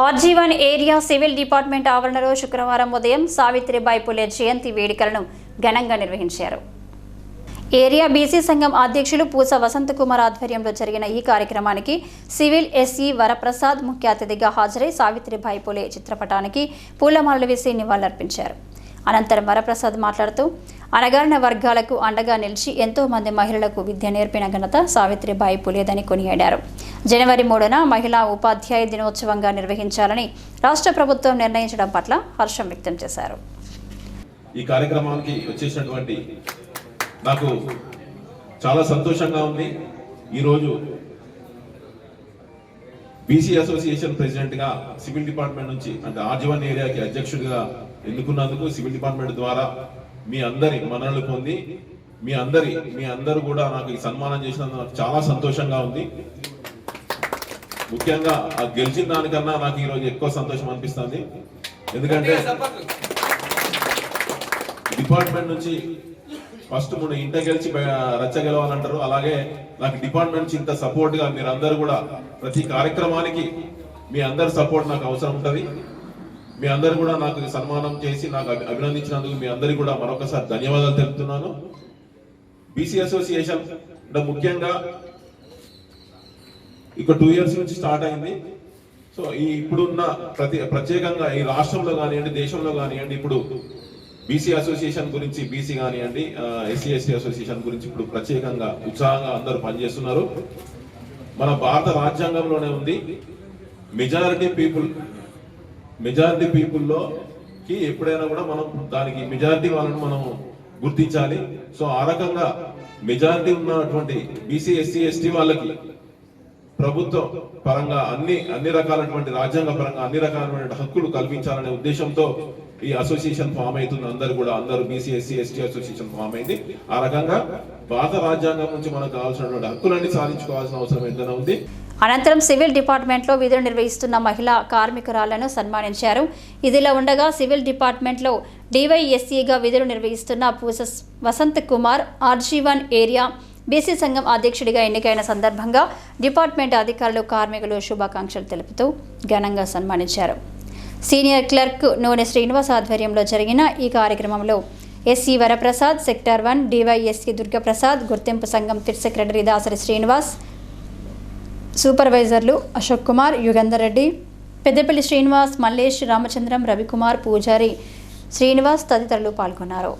RG one area civil department ఆవరణలో శుక్రవారం ఉదయం సావిత్రిబాయి పులే జయంతి వేడుకలను ఘనంగా నిర్వహించారు. ఏరియా బీసీ సంఘం అధ్యక్షులు పూస వసంతకుమార్ ఆధ్వర్యంలో జరిగిన ఈ కార్యక్రమానికి సివిల్ ఎస్ఈ వరప్రసాద్ ముఖ్య అతిథిగా హాజరై సావిత్రిబాయి పులే చిత్రపటానికి పూలమాలలు వేసి నివాళులర్పించారు. అనంతరం వరప్రసాద్ మాట్లాడుతూ అనగారిన వర్గాలకు అండగా నిలిచి ఎంతో మంది మహిళలకు విద్య నేర్పిన ఘనత సావిత్రిబాయి పులేదని కొనియాడారు. జనవరి మూడున మహిళా ఉపాధ్యాయ దినోత్సవంగా నిర్వహించాలని రాష్ట్ర ప్రభుత్వం నిర్ణయించడం పట్ల హర్షం వ్యక్తం చేశారు. ఈ కార్యక్రమానికి వచ్చేసినటువంటి నాకు చాలా సంతోషంగా ఉంది. ఈరోజు బీసీ అసోసియేషన్ ప్రెసిడెంట్గా సివిల్ డిపార్ట్మెంట్ నుంచి అంటే ఆర్జీవన్ ఏరియాకి అధ్యక్షుడిగా ఎన్నుకున్నందుకు సివిల్ డిపార్ట్మెంట్ ద్వారా మీ అందరి మన్ననలు పొంది మీ అందరి మీ అందరూ కూడా నాకు ఈ సన్మానం చేసినందుకు నాకు చాలా సంతోషంగా ఉంది. ముఖ్యంగా ఆ గెలిచిన దానికన్నా నాకు ఈరోజు ఎక్కువ సంతోషం అనిపిస్తుంది. ఎందుకంటే డిపార్ట్మెంట్ నుంచి ఫస్ట్ మూడు ఇంట గెలిచి రచ్చ గెలవాలంటారు అలాగే నాకు డిపార్ట్మెంట్ నుంచి ఇంత సపోర్ట్గా మీరు అందరూ కూడా ప్రతి కార్యక్రమానికి మీ అందరి సపోర్ట్ నాకు అవసరం ఉంటది. మీ అందరు కూడా నాకు సన్మానం చేసి నాకు అభినందించినందుకు మీ అందరికీ కూడా మరొకసారి ధన్యవాదాలు తెలుపుతున్నాను. బీసీ అసోసియేషన్ అంటే ముఖ్యంగా ఇక టూ ఇయర్స్ నుంచి స్టార్ట్ అయింది. సో ఈ ఇప్పుడున్న ప్రతి ప్రత్యేకంగా ఈ రాష్ట్రంలో కానివ్వండి దేశంలో కానివ్వండి ఇప్పుడు బీసీ అసోసియేషన్ గురించి బీసీ కానివ్వండి ఎస్సీ ఎస్టీ అసోసియేషన్ గురించి ఇప్పుడు ప్రత్యేకంగా ఉత్సాహంగా అందరూ పనిచేస్తున్నారు. మన భారత రాజ్యాంగంలోనే ఉంది. మెజారిటీ పీపుల్ మెజారిటీ పీపుల్లో కి ఎప్పుడైనా కూడా మనం దానికి మెజారిటీ వాళ్ళని మనం గుర్తించాలి. సో ఆ రకంగా మెజారిటీ ఉన్నటువంటి బీసీ ఎస్సీ ఎస్టీ వాళ్ళకి ప్రభుత్వం పరంగా అన్ని అన్ని రకాలైనటువంటి రాజ్యాంగ పరంగా అన్ని రకాలైన హక్కులు కల్పించాలనే ఉద్దేశంతో ఈ అసోసియేషన్ ఫామ్ అవుతుంది. అందరు కూడా అందరూ BC SC ST association form అయింది. ఆ రకంగా భారత రాజ్యాంగం నుంచి మనకు కావాల్సినటువంటి హక్కులన్నీ సాధించుకోవాల్సిన అవసరం ఎంతైనా ఉంది. అనంతరం సివిల్ డిపార్ట్మెంట్లో విధులు నిర్వహిస్తున్న మహిళా కార్మికురాలను సన్మానించారు. ఇదిలా ఉండగా సివిల్ డిపార్ట్మెంట్లో డివైఎస్సీగా విధులు నిర్వహిస్తున్న Poosa Vasanth Kumar RG one area BC సంఘం అధ్యక్షుడిగా ఎన్నికైన సందర్భంగా డిపార్ట్మెంట్ అధికారులు కార్మికులు శుభాకాంక్షలు తెలుపుతూ ఘనంగా సన్మానించారు. సీనియర్ క్లర్క్ నూనె శ్రీనివాస్ ఆధ్వర్యంలో జరిగిన ఈ కార్యక్రమంలో SC Varaprasad sector one DYSC Durgaprasad గుర్తింపు సంఘం ఫిట్ సెక్రటరీ దాసరి శ్రీనివాస్ సూపర్వైజర్లు అశోక్ కుమార్ యుగంధర్ రెడ్డి పెద్దపల్లి శ్రీనివాస్ మల్లేష్ రామచంద్రం రవికుమార్ పూజారి శ్రీనివాస్ తదితరులు పాల్గొన్నారు.